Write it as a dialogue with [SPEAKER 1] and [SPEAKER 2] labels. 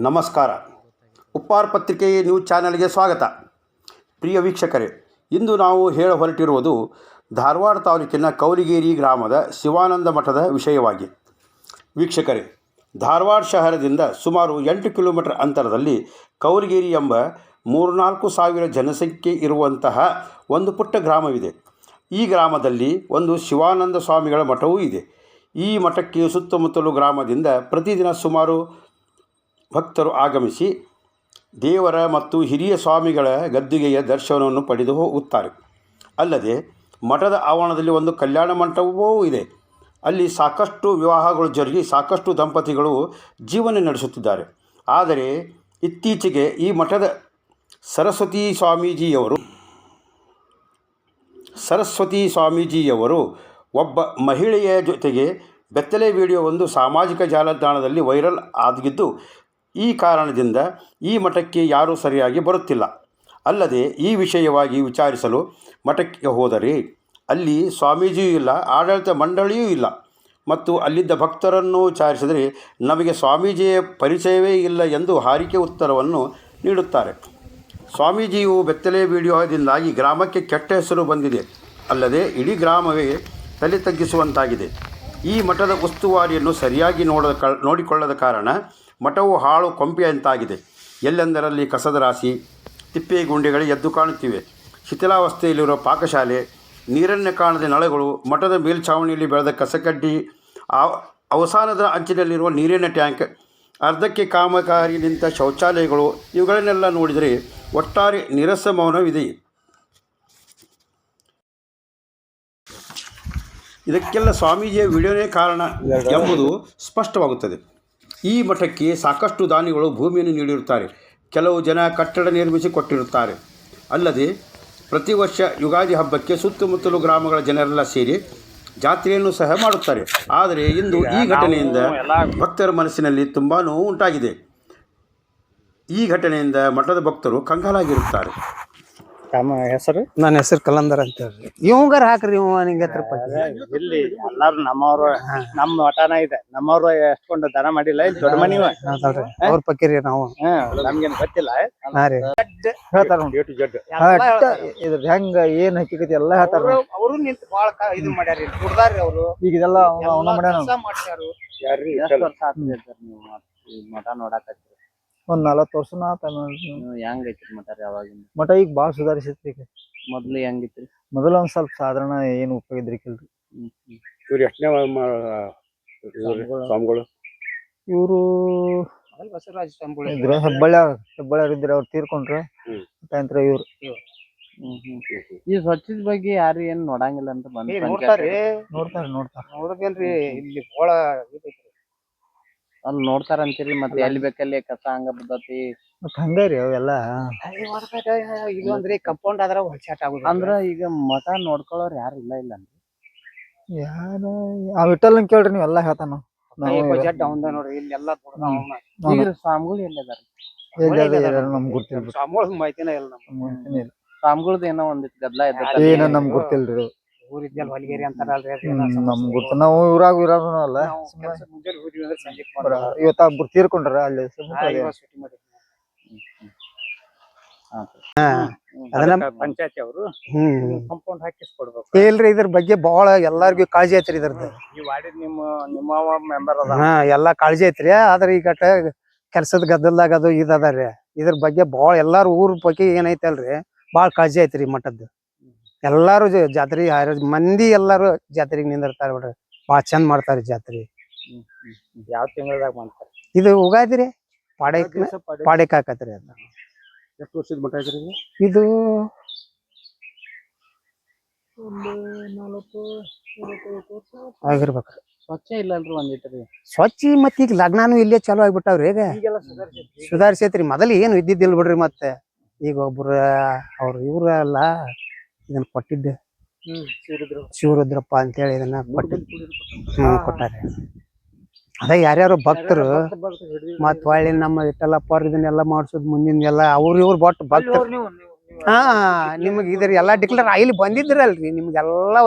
[SPEAKER 1] ನಮಸ್ಕಾರ. ಉಪ್ಪಾರ್ ಪತ್ರಿಕೆ ನ್ಯೂಸ್ ಚಾನೆಲ್ಗೆ ಸ್ವಾಗತ. ಪ್ರಿಯ ವೀಕ್ಷಕರೇ, ಇಂದು ನಾವು ಹೇಳ ಹೊರಟಿರುವುದು ಧಾರವಾಡ ತಾಲೂಕಿನ ಕೌಲಿಗೇರಿ ಗ್ರಾಮದ ಶಿವಾನಂದ ಮಠದ ವಿಷಯವಾಗಿ. ವೀಕ್ಷಕರೇ, ಧಾರವಾಡ ಶಹರದಿಂದ ಸುಮಾರು ಎಂಟು ಕಿಲೋಮೀಟರ್ ಅಂತರದಲ್ಲಿ ಕೌಲಿಗೇರಿ ಎಂಬ ಮೂರ್ನಾಲ್ಕು ಸಾವಿರ ಜನಸಂಖ್ಯೆ ಇರುವಂತಹ ಒಂದು ಪುಟ್ಟ ಗ್ರಾಮವಿದೆ. ಈ ಗ್ರಾಮದಲ್ಲಿ ಒಂದು ಶಿವಾನಂದ ಸ್ವಾಮಿಗಳ ಮಠವೂ ಇದೆ. ಈ ಮಠಕ್ಕೆ ಸುತ್ತಮುತ್ತಲು ಗ್ರಾಮದಿಂದ ಪ್ರತಿದಿನ ಸುಮಾರು ಭಕ್ತರು ಆಗಮಿಸಿ ದೇವರ ಮತ್ತು ಹಿರಿಯ ಸ್ವಾಮಿಗಳ ಗದ್ದುಗೆಯ ದರ್ಶನವನ್ನು ಪಡೆದು ಹೋಗುತ್ತಾರೆ. ಅಲ್ಲದೆ ಮಠದ ಆವರಣದಲ್ಲಿ ಒಂದು ಕಲ್ಯಾಣ ಮಂಟಪವೂ ಇದೆ. ಅಲ್ಲಿ ಸಾಕಷ್ಟು ವಿವಾಹಗಳು ಜರುಗಿ ಸಾಕಷ್ಟು ದಂಪತಿಗಳು ಜೀವನ ನಡೆಸುತ್ತಿದ್ದಾರೆ. ಆದರೆ ಇತ್ತೀಚೆಗೆ ಈ ಮಠದ ಸರಸ್ವತಿ ಸ್ವಾಮೀಜಿಯವರು ಸರಸ್ವತಿ ಸ್ವಾಮೀಜಿಯವರು ಒಬ್ಬ ಮಹಿಳೆಯ ಜೊತೆಗೆ ಬೆತ್ತಲೆ ವಿಡಿಯೋ ಒಂದು ಸಾಮಾಜಿಕ ಜಾಲತಾಣದಲ್ಲಿ ವೈರಲ್ ಆಗಿದ್ದು ಈ ಕಾರಣದಿಂದ ಈ ಮಠಕ್ಕೆ ಯಾರೂ ಸರಿಯಾಗಿ ಬರುತ್ತಿಲ್ಲ. ಅಲ್ಲದೆ ಈ ವಿಷಯವಾಗಿ ವಿಚಾರಿಸಲು ಮಠಕ್ಕೆ ಹೋದರೆ ಅಲ್ಲಿ ಸ್ವಾಮೀಜಿಯೂ ಇಲ್ಲ, ಆಡಳಿತ ಮಂಡಳಿಯೂ ಇಲ್ಲ. ಮತ್ತು ಅಲ್ಲಿದ್ದ ಭಕ್ತರನ್ನು ವಿಚಾರಿಸಿದರೆ ನಮಗೆ ಸ್ವಾಮೀಜಿಯ ಪರಿಚಯವೇ ಇಲ್ಲ ಎಂದು ಹಾರಿಕೆ ಉತ್ತರವನ್ನು ನೀಡುತ್ತಾರೆ. ಸ್ವಾಮೀಜಿಯು ಬೆತ್ತಲೆ ವಿಡಿಯೋದಿಂದಾಗಿ ಗ್ರಾಮಕ್ಕೆ ಕೆಟ್ಟ ಹೆಸರು ಬಂದಿದೆ. ಅಲ್ಲದೆ ಇಡೀ ಗ್ರಾಮವೇ ತಲೆ ತಗ್ಗಿಸುವಂತಾಗಿದೆ. ಈ ಮಠದ ಉಸ್ತುವಾರಿಯನ್ನು ಸರಿಯಾಗಿ ನೋಡದ ನೋಡಿಕೊಳ್ಳದ ಕಾರಣ ಮಠವು ಹಾಳು ಕೊಂಪೆಯಂತಾಗಿದೆ ಎಲ್ಲೆಂದರಲ್ಲಿ ಕಸದ ರಾಶಿ ತಿಪ್ಪೆ ಗುಂಡಿಗಳು ಎದ್ದು ಕಾಣುತ್ತಿವೆ. ಶಿಥಿಲಾವಸ್ಥೆಯಲ್ಲಿರುವ ಪಾಕಶಾಲೆ ನೀರನ್ನೇ ಕಾಣದ ನಳಗಳು ಮಠದ ಮೇಲ್ಛಾವಣಿಯಲ್ಲಿ ಬೆಳೆದ ಕಸಕಡ್ಡಿ ಆ ಅವಸಾನದ ಅಂಚಿನಲ್ಲಿರುವ ನೀರಿನ ಟ್ಯಾಂಕ್ ಅರ್ಧಕ್ಕೆ ಕಾಮಗಾರಿ ನಿಂತ ಶೌಚಾಲಯಗಳು ಇವುಗಳನ್ನೆಲ್ಲ ನೋಡಿದರೆ ಒಟ್ಟಾರೆ ನಿರಸ ಮೌನವಿದೆ. ಇದಕ್ಕೆಲ್ಲ ಸ್ವಾಮೀಜಿಯ ವಿಡಿಯೋನೇ ಕಾರಣ ಎಂಬುದು ಸ್ಪಷ್ಟವಾಗುತ್ತದೆ. ಈ ಮಠಕ್ಕೆ ಸಾಕಷ್ಟು ದಾನಿಗಳು ಭೂಮಿಯನ್ನು ನೀಡಿರುತ್ತಾರೆ. ಕೆಲವು ಜನ ಕಟ್ಟಡ ನಿರ್ಮಿಸಿ ಕೊಟ್ಟಿರುತ್ತಾರೆ ಅಲ್ಲದೆ ಪ್ರತಿ ವರ್ಷ ಯುಗಾದಿ ಹಬ್ಬಕ್ಕೆ ಸುತ್ತಮುತ್ತಲು ಗ್ರಾಮಗಳ ಜನರೆಲ್ಲ ಸೇರಿ ಜಾತ್ರೆಯನ್ನು ಸಹ ಮಾಡುತ್ತಾರೆ. ಆದರೆ ಇಂದು ಈ ಘಟನೆಯಿಂದ ಭಕ್ತರ ಮನಸ್ಸಿನಲ್ಲಿ ತುಂಬ ನೋವು ಉಂಟಾಗಿದೆ. ಈ ಘಟನೆಯಿಂದ ಮಠದ ಭಕ್ತರು ಕಂಗಾಲಾಗಿರುತ್ತಾರೆ.
[SPEAKER 2] ತಮ್ಮ ಹೆಸರು?
[SPEAKER 3] ನನ್ನ ಹೆಸರು ಕಲಂದರ್ ಅಂತ ಹೇಳಿ ಇವಂಗಾರ ಹಾಕ್ರಿ ಇವ ನಿಂಗೆ ಹತ್ರ
[SPEAKER 2] ಇಲ್ಲಿ ಎಲ್ಲಾರು ನಮ್ಮವ್ರು ನಮ್ಮ ಮಠನ ಇದೆ. ನಮ್ಮವ್ರು ಎಷ್ಟೊಂದು ದನ ಮಾಡಿಲ್ಲ ಇಲ್ಲಿ ದೊಡ್ಡ
[SPEAKER 3] ಮನಿ ಅವ್ರ ಪಕ್ಕಿರಿ ನಾವು.
[SPEAKER 2] ಹ್ಮ್ ನಮ್ಗೇನ್ ಗೊತ್ತಿಲ್ಲ.
[SPEAKER 3] ಹಾ ರೀ.
[SPEAKER 4] ಹೇಳ್ತಾರ ನೋಡಿ
[SPEAKER 2] ಏಟು ಜಡ್.
[SPEAKER 4] ಅಟ್ಟ ಇದ್ರ ಹೆಂಗ ಏನ್ ಹಕ್ಕಿಕತಿ ಎಲ್ಲಾ ಹೇಳ್ತಾರ
[SPEAKER 2] ಅವರು. ನಿಂತು ಬಾಳ ಇದು ಮಾಡ್ಯಾರ ಕುಡ್ದಾರ್ರಿ ಅವರು.
[SPEAKER 4] ಈಗ ಇದೆಲ್ಲ ಅವನ
[SPEAKER 2] ಮಾಡ್ಯಾರು ಯಾರ್ರಿ ವರ್ಷ ಆತ್ರಿ ನೀವು ಮಠ ನೋಡಾಕತ್ರಿ.
[SPEAKER 4] ಒಂದ್ ನಲವತ್ತು ವರ್ಷನ ಆತ
[SPEAKER 2] ನೀವು ಹೆಂಗ್ ಐತ್ರಿ ಮಠ ರೀ ಅವಾಗಿಂದ
[SPEAKER 4] ಮಠ ಈಗ ಬಾಳ ಸುಧಾರಿಸೈತಿ ಈಗ.
[SPEAKER 2] ಮೊದ್ಲು ಹೆಂಗಿತ್ರಿ
[SPEAKER 4] ಮೊದಲ ಒಂದ್ ಸ್ವಲ್ಪ ಸಾಧಾರಣ ಏನ್ ಉಪಯೋಗ ಇದ್ರಿಕಿಲ್ರಿ
[SPEAKER 1] ಇವ್ರು ಎಷ್ಟನೇ ಸ್ವಾಮಿಗಳು.
[SPEAKER 4] ಇವ್ರು
[SPEAKER 2] ಬಸವರಾಜ ಸ್ವಾಮಿಗಳು.
[SPEAKER 4] ಇದ್ರ ಹೆಬ್ಬಳ್ಯಾರ ಹೆಬ್ಬಳ್ಯಾರ ಇದ್ರ ಅವ್ರು ತೀರ್ಕೊಂಡ್ರ.
[SPEAKER 2] ಹ್ಮ್.
[SPEAKER 4] ಇವ್ರು.
[SPEAKER 2] ಈ ಸ್ವಚ್ಛದ ಬಗ್ಗೆ ಯಾರು ಏನ್ ನೋಡಂಗಿಲ್ಲ ಅಂತ ಬಂದ್
[SPEAKER 4] ನೋಡ್ತಾರ ನೋಡ್ತಾರ
[SPEAKER 2] ನೋಡಬೇಲ್ರಿ ಇಲ್ಲಿ ಬಾಳ ಅಲ್ಲಿ ನೋಡ್ತಾರ ಅಂತೀರಿ ಮತ್ತೆ ಎಲ್ಲಿ ಬೇಕಲ್ಲಿ ಕಸ ಹಂಗ ಬಿದ್ದತಿ
[SPEAKER 4] ಹಂಗ ರೀ ಅವೆಲ್ಲ.
[SPEAKER 2] ಇದು ಅಂದ್ರೆ ಕಂಪೌಂಡ್ ಆದ್ರ ಚಾಟ್ ಆಗುದು ಅಂದ್ರ ಈಗ ಮಠ ನೋಡ್ಕೊಳ್ಳೋರ್ ಯಾರು ಇಲ್ಲ ಇಲ್ಲ
[SPEAKER 4] ಯಾರ ಆ ವಿಠಲ್ ಕೇಳ್ರಿ ನೀವು ಎಲ್ಲಾ ಹೇಳ್ತಾನ. ನಾವು
[SPEAKER 2] ಜಡ್ ಅವಂದ ನೋಡ್ರಿ. ಇಲ್ಲಿ ಎಲ್ಲಾ. ಈಗ ಸ್ವಾಮಿಗಳು ಎಲ್ಲಿದಾರ
[SPEAKER 4] ಎಲ್ಲಿ ಅದ ನಮ್ಗ್ ಗೊತ್ತಿಲ್ರಿ
[SPEAKER 2] ಸ್ವಾಮಿಗಳ ಮಾಹಿತಿನ ಇಲ್ಲ ನಮ್ಗೆ. ಸ್ವಾಮಿಗಳ್ದು ಏನೋ ಒಂದಿಟ್ ಗದ್ಲ ಇದ್ದ
[SPEAKER 4] ಏನ ನಮ್ಗ್ ಗೊತ್ತಿಲ್ರಿ.
[SPEAKER 2] ಊರಿದ್ದಲ್ಲಿ ಹೊಲಿಗೇರಿ ಅಂತಾರಲ್ರಿ
[SPEAKER 4] ನಾವು ಊರಾಗ ಇರೋನು ಅಲ್ಲ.
[SPEAKER 2] ಮುಂಜಾನೆ ಹೋದ್ವಿ ಅಂದ್ರೆ ಸಂಜೆ
[SPEAKER 4] ಇವತ್ತ ಒಬ್ರು ತೀರ್ಕೊಂಡ್ರ ಅಲ್ಲಿ ಸುಮ್ನೆ ಅದೇ.
[SPEAKER 3] ಅದನ್ನ
[SPEAKER 2] ಪಂಚಾಯತಿ ಅವರು
[SPEAKER 3] ಹ್ಮ್.
[SPEAKER 2] ಕಂಪೌಂಡ್ ಹಾಕಿಸ್ಕೊಡ್ಬೇಕು.
[SPEAKER 3] ಇಲ್ರಿ ಇದ್ರ ಬಗ್ಗೆ ಬಹಳ ಎಲ್ಲಾರ್ಗು ಕಾಳಜಿ ಐತ್ರಿ ಇದ್ರದ್ದು.
[SPEAKER 2] ಈ ನಿಮ್ಮ ನಿಮ್ಮ ಮೆಂಬರ್ ಅದ
[SPEAKER 3] ಹಾ ಎಲ್ಲಾ ಕಾಳಜಿ ಐತ್ರಿ. ಆದ್ರ ಈಗ ಕೆಲ್ಸದ ಗದ್ದಲ್ದಾಗ ಅದು ಇದ್ ಅದಾರಿ ಇದ್ರ ಬಗ್ಗೆ ಬಹಳ ಎಲ್ಲಾರು ಊರ್ ಬಗ್ಗೆ ಏನೈತಲ್ರಿ ಬಾಳ ಕಾಳಜಿ ಐತ್ರಿ ಈ ಮಠದ್ದು ಎಲ್ಲಾರು ಜಾತ್ರೆ ಹಾರ- ಮಂದಿ ಎಲ್ಲಾರು ಜಾತ್ರೆಗೆ ನಿಂದಿರ್ತಾರ ಬಿಡ್ರಿ. ಬಾಳ ಚಂದ ಮಾಡ್ತಾರ ಜಾತ್ರೆ.
[SPEAKER 2] ಯಾವ ತಿಂಗಳದಾಗ ಮಾಡ್ತಾರೆ?
[SPEAKER 3] ಇದು ಉಗಾದಿ ರೀ ಪಾಡೇಕ್ ಪಾಡೇಕ್ ಹಾಕತ್ರಿ ಅದ.
[SPEAKER 1] ಎಷ್ಟು ವರ್ಷದ ಮಠ ಐತ್ರಿ ಇದು?
[SPEAKER 3] ಆಗಿರ್ಬೇಕ್ರಿ
[SPEAKER 2] ಸ್ವಚ್ಛ ಇಲ್ಲಲ್ರಿ ಒಂದಿಟ್ರಿ
[SPEAKER 3] ಸ್ವಚ್ಛ ಮತ್ ಈಗ ಲಗ್ನಾನು ಇಲ್ಲೇ ಚಾಲು ಆಗ್ಬಿಟ್ಟಾವ್ರಿ ಈಗ. ಸುಧಾರಿಸೈತ್ರಿ. ಮೊದಲು ಏನು ಇದ್ದಿದ್ದಿಲ್ಲ ಬಿಡ್ರಿ ಮತ್ತೆ. ಈಗ ಒಬ್ರ ಅವ್ರು ಇವ್ರ ಅಲ್ಲ ಇದನ್ನ ಕೊಟ್ಟಿದ್ದೆ.
[SPEAKER 2] ಶಿವರುದ್ರಪ್ಪ. ಅಂತ
[SPEAKER 3] ಶಿವರುದ್ರಪ್ಪ ಅಂತೇಳಿ ಇದನ್ನ ಕೊಟ್ಟಿದ್ ಹ್ಮ್ ಕೊಟ್ಟಾರೆ. ಅದ ಯಾರ್ಯಾರು ಭಕ್ತರು ಮತ್ ಹೊಳ್ಳಿ ನಮ್ಮ ಇಟ್ಟಲ್ಲಪ್ಪ ಇದನ್ನೆಲ್ಲ ಮಾಡ್ಸೋದ್ ಮುಂದಿನ ಎಲ್ಲ ಅವ್ರ ಇವ್ರು ಬಟ್ ಭಕ್ತರು. ಹಾ ನಿಮಗ್ ಇದ್ರ ಎಲ್ಲಾ ಡಿಕ್ಲೇರ್ ಇಲ್ಲಿ ಬಂದಿದ್ರಲ್ರಿ ನಿಮ್ಗೆಲ್ಲಾ